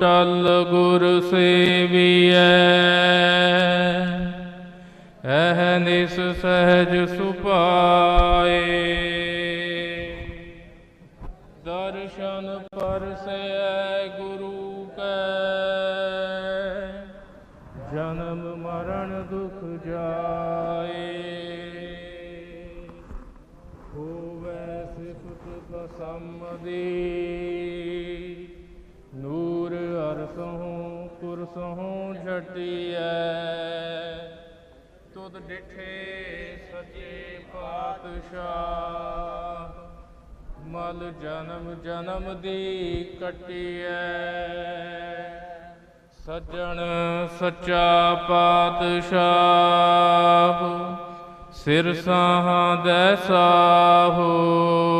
ਟਲ ਗੁਰ ਸੇਵੀਐ। ਅਹਨਿਸ ਸਹਿਜ ਸੁਪਾਏ ਦਰਸ਼ਨ ਪਰਸੈ ਗੁਰੂ ਕੈ। ਜਨਮ ਮਰਨ ਦੁਖ ਜਾਏ। ਹੋਵੈ ਸਿਫਤ ਬਸਮਦੀ ਨੂਰ ਅਰਸਹੋਂ ਕੁਰਸਹੋਂ ਝਟਿਐ ਤੁਧ ਡਿਠੇ ਸੱਚੇ ਪਾਤਸ਼ਾਹ, ਮਲ ਜਨਮ ਜਨਮ ਦੀ ਕਟਿਐ। ਸੱਜਣ ਸੱਚਾ ਪਾਤਸ਼ਾਹ, ਸਿਰ ਸਾਹਾਂ ਦੇ ਸਾਹੋ।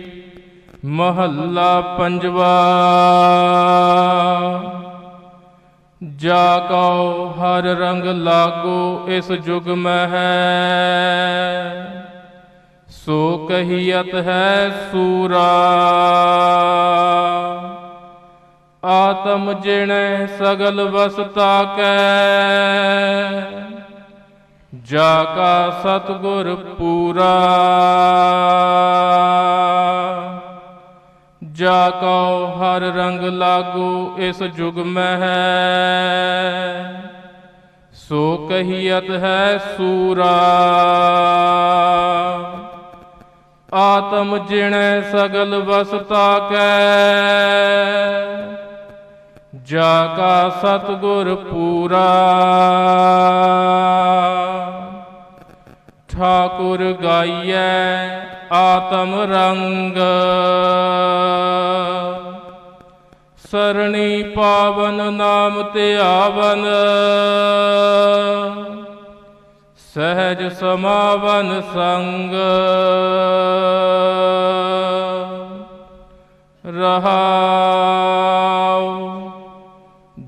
ਮਹੱਲਾ ਪੰਜਵਾ। ਜਾ ਕਉ ਹਰ ਰੰਗ ਲਾਗੋ, ਇਸ ਜੁਗ ਮਹਿ। ਹੈ ਸੋ ਕਹੀਅਤ ਹੈ ਸੂਰਾ। ਆਤਮ ਜਿਣੈ ਸਗਲ ਵਸਤਾ ਕੈ। ਜਾ ਕਾ ਸਤਗੁਰ ਪੂਰਾ। ਜਾ ਕਉ ਹਰ ਰੰਗ ਲਾਗੂ ਇਸ ਜੁਗ ਮਹਿ। ਸੋ ਕਹੀਅਤ ਹੈ ਸੂਰਾ। ਆਤਮ ਜਿਣੈ ਸਗਲ ਵਸਤਾ ਕੈ। ਜਾ ਕਾ ਸਤਗੁਰ ਪੂਰਾ। ਠਾਕੁਰ ਗਾਈਐ ਆਤਮ ਰੰਗ। ਸਰਣੀ ਪਾਵਨ ਨਾਮ ਧਿਆਵਨ ਸਹਿਜ ਸਮਾਵਨ ਸੰਗ। ਰਹਾਉ,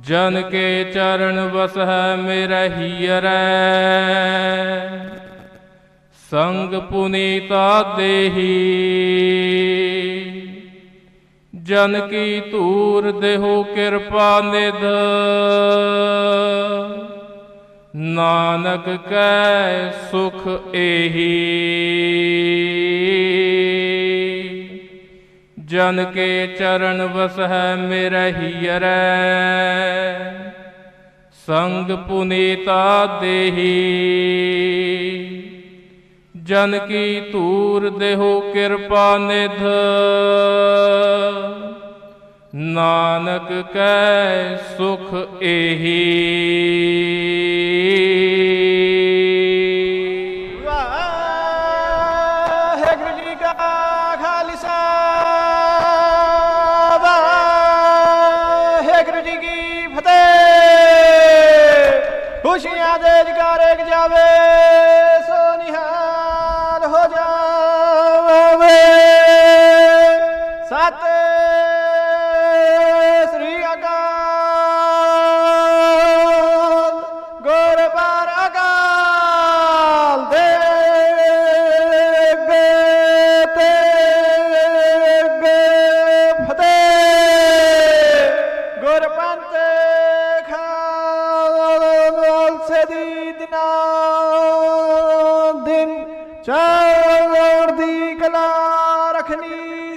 ਜਨ ਕੇ ਚਰਨ ਵਸਹਿ ਮੇਰਾ ਹੀਰੈ ਸੰਗ ਪੁਨੀਤਾ ਦੇਹੀ। ਜਨ ਕੀ ਧੂਰ ਦੇਹੋ ਕਿਰਪਾ ਨਿਧ। ਨਾਨਕ ਕੈ ਸੁਖ ਏਹੀ। ਜਨ ਕੇ ਚਰਨ ਵਸਹਿ ਮੇਰਾ ਹੀਰੈ ਸੰਗ ਪੁਨੀਤਾ ਦੇਹੀ। ਜਨ ਕੀ ਧੂਰ ਦੇਹੋ ਕਿਰਪਾ ਨਿਧ। ਨਾਨਕ ਕੈ ਸੁਖ ਇਹੀ